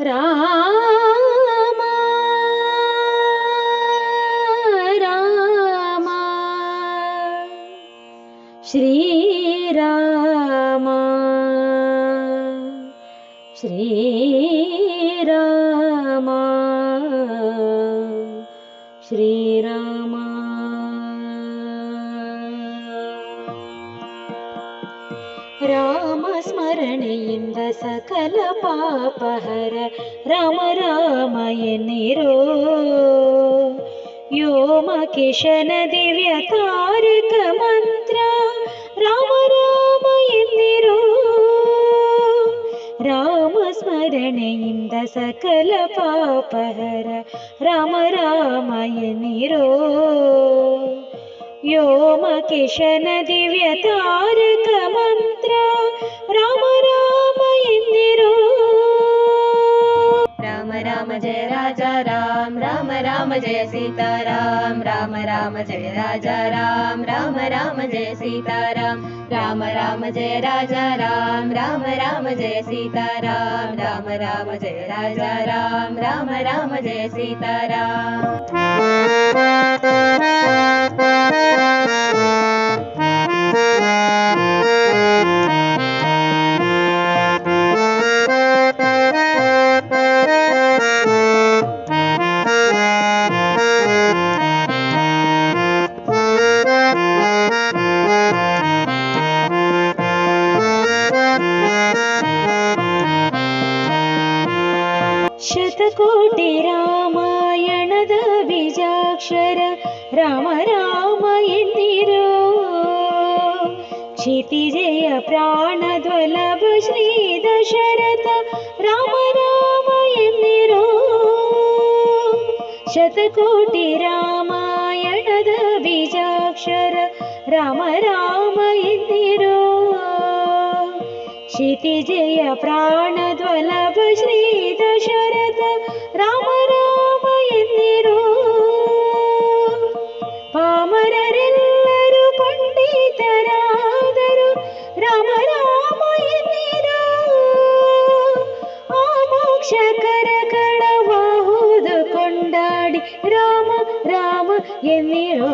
राम। श्री राम श्री ರಾಮಸ್ಮರಣೆಯಿಂದ ಸಕಲ ಪಾಪಹರ ರಾಮ ರಾಮ ಎನ್ನಿರೋ ಯೋಮ ಕಿಶನ ದಿವ್ಯ ತಾರಕ ಮಂತ್ರ ರಾಮ ರಾಮ ಎನ್ನಿರೋ ರಾಮ ಸ್ಮರಣೆಯಿಂದ ಸಕಲ ಪಾಪಹರ ರಾಮ ರಾಮ ಎನ್ನಿರೋ व्योमकिशन दिव्यतारकमन्त्र राम राम जय राजा राम राम राम जय सीताराम राम राम जय राजा राम राम राम जय सीताराम राम राम जय राजा राम राम राम जय सीताराम राम राम जय राजा राम राम राम जय सीताराम ಶತಕೋಟಿ ರಾಮಾಯಣದ ಬೀಜಾಕ್ಷರ ರಾಮ ರಾಮ ಎಂದಿರೋ ಕ್ಷಿತಿಜಯ ಪ್ರಾಣದ್ವಲಭ ಶ್ರೀ ದಶರಥ ರಾಮ ರಾಮ ಎಂದಿರೋ ಶತಕೋಟಿ ರಾಮಾಯಣದ ಬೀಜಾಕ್ಷರ ರಾಮ ರಾಮ ಎಂದಿರೋ क्षितिजय प्राणद्वलभ श्री दशरथ राम ರಾಮ ಎಂದಿರೋ ಪಾಮರರೆಲ್ಲರೂ ಪಂಡಿತರಾದರು ರಾಮ ರಾಮ ಎಂದಿರೋ ಆ ಮೋಕ್ಷಕರ ಕಳಬಹುದು ಕೊಂಡಾಡಿ ರಾಮ ರಾಮ ಎಂದಿರೋ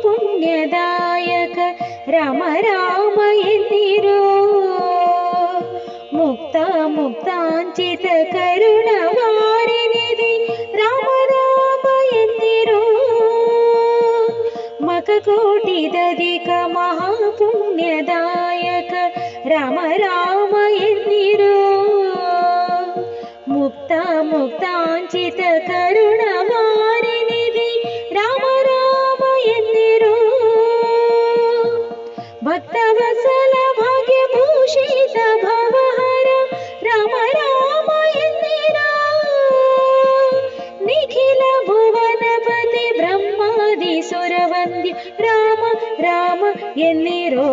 పుణ్యదాయక రమ రామ ఎందిరో ముక్త ముక్తాంచిత కరుణ వారినిది రామ రామ మక కోటి మకకోటిదధిక మహాపుణ్యదాయక రమ రామ ఎందిరో ముక్త ముక్తాంచిత కరుణ ಎಲ್ಲಿರೋ?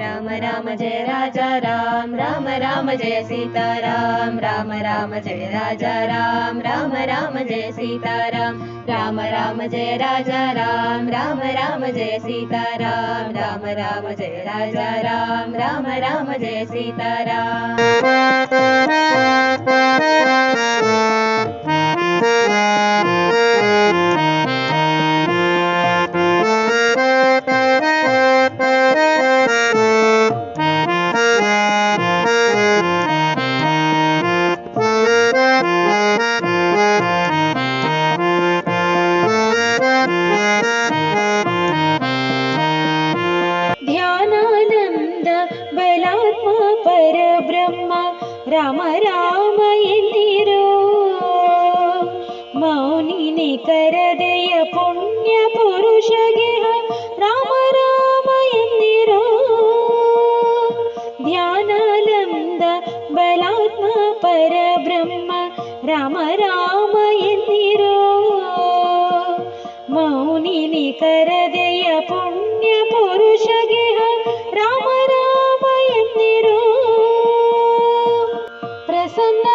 राम राम जय राजा राम राम राम जय सीताराम राम राम जय राजा राम राम राम जय सीताम राम जय राजा राम राम राम जय सीताराम राम राम जय राजा राम राम राम जय सीतारा ध्यानानन्द बलात्मा परब्रह्म राम राम रामय मौनिनि करदय कर देय पुण्य पुरुष गेह राम रामय निरो ध्यानानन्द बलात्मा परब्रह्म राम राम रामय परदय पुण्य पुरुषे राम रामय निरु प्रसन्न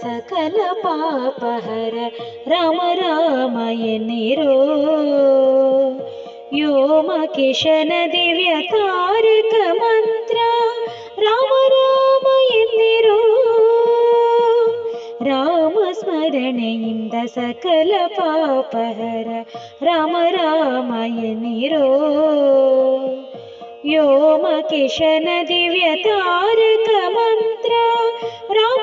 सकल पापहर राम रामय निरो। योम किशन दिव्य तारक मन्त्र राम रामय निरो। रामस्मरण सकल पापहर राम रामयणीरो योम किशन दिव्य तारक मन्त्र राम